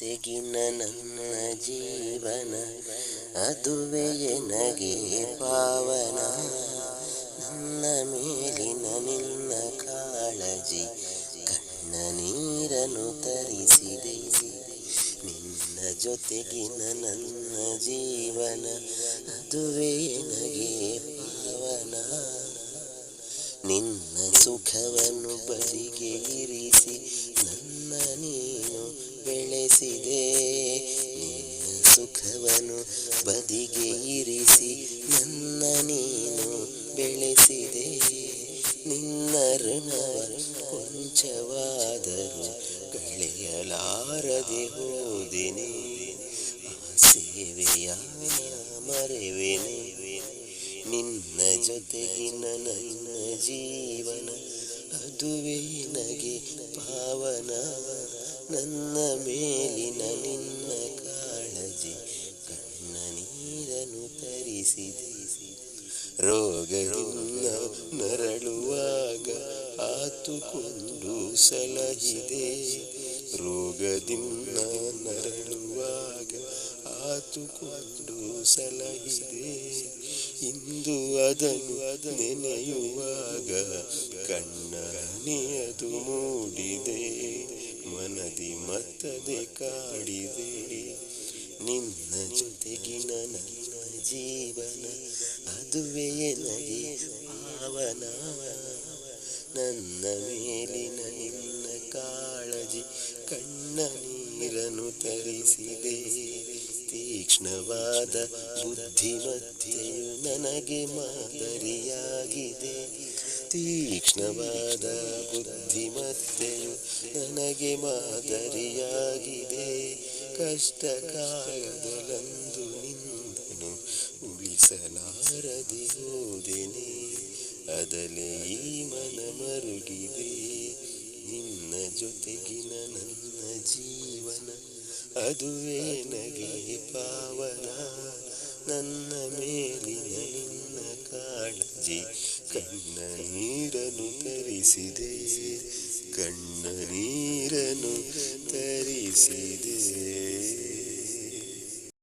ಜೊತೆಗಿನ ನನ್ನ ಜೀವನ, ಅದುವೇ ನನಗೆ ಪಾವನ. ನನ್ನ ಮೇಲಿನ ನಿನ್ನ ಕಾಳಜಿ, ಕಣ್ಣ ನೀರನ್ನು ತರಿಸಿದೆ. ನಿನ್ನ ಜೊತೆಗಿನ ನನ್ನ ಜೀವನ, ಅದುವೇ ನನಗೆ ಪಾವನ. ನಿನ್ನ ಸುಖವನ್ನು ಬದಿಗೆ ಇರಿಸಿ ಸುಖವನ್ನು ಬದಿಗೆ ಇರಿಸಿ ನನ್ನ ನೀನು ಬೆಳೆಸಿದೆ. ನಿನ್ನ ಋಣವ ಕೊಂಚವಾದರೂ ಕಳೆಯಲಾರದೆ ಹೋದಿನಿ. ಸೇವೆಯ ಮರೆವೆನೆ. ನಿನ್ನ ಜೊತೆಗಿನ ನನ್ನ ಜೀವನ, ಅದುವೇ ನಗೆ ಪಾವನ. ನನ್ನ ಮೇಲಿನ ನಿನ್ನ ರೋಗದಿಂದ ನರಳುವಾಗ ಆತುಕೊಂಡು ಸಲಹಿದೆ. ರೋಗದಿಂದ ನರಳುವಾಗ ಆತುಕೊಂಡು ಸಲಹಿದೆ. ಇಂದು ಅದನ್ನು ನೆನೆಯುವಾಗ ಕಣ್ಣ ಅದು ಮೂಡಿದೆ. ಮನದಿ ಮತ್ತದೆ ಕಾಡಿದೆ. ನನ್ನ ಜೀವನ, ಅದುವೇ ನನಗೆ ಪಾವನ ನನ್ನ ಮೇಲಿನ ನಿನ್ನ ಕಾಳಜಿ ಕಣ್ಣ ನೀರನ್ನು ತರಿಸಿದೆ. ತೀಕ್ಷ್ಣವಾದ ಬುದ್ಧಿಮತ್ತೆಯು ನನಗೆ ಮಾದರಿಯಾಗಿದೆ. ತೀಕ್ಷ್ಣವಾದ ಬುದ್ಧಿಮತ್ತೆಯು ನನಗೆ ಮಾದರಿಯಾಗಿದೆ. ಕಷ್ಟ ಅದಲೆ ಈ ಮನ ಮರುಗಿದೆ. ನಿನ್ನ ಜೊತೆಗಿನ ನನ್ನ ಜೀವನ, ಅದುವೇ ನಗೆ ಪಾವನ. ನನ್ನ ಮೇಲಿನ ನಿನ್ನ ಕಾಳಜಿ, ಕಣ್ಣ ನೀರನ್ನು ತರಿಸಿದೆ. ಕಣ್ಣ ನೀರನ್ನು ತರಿಸಿದೆ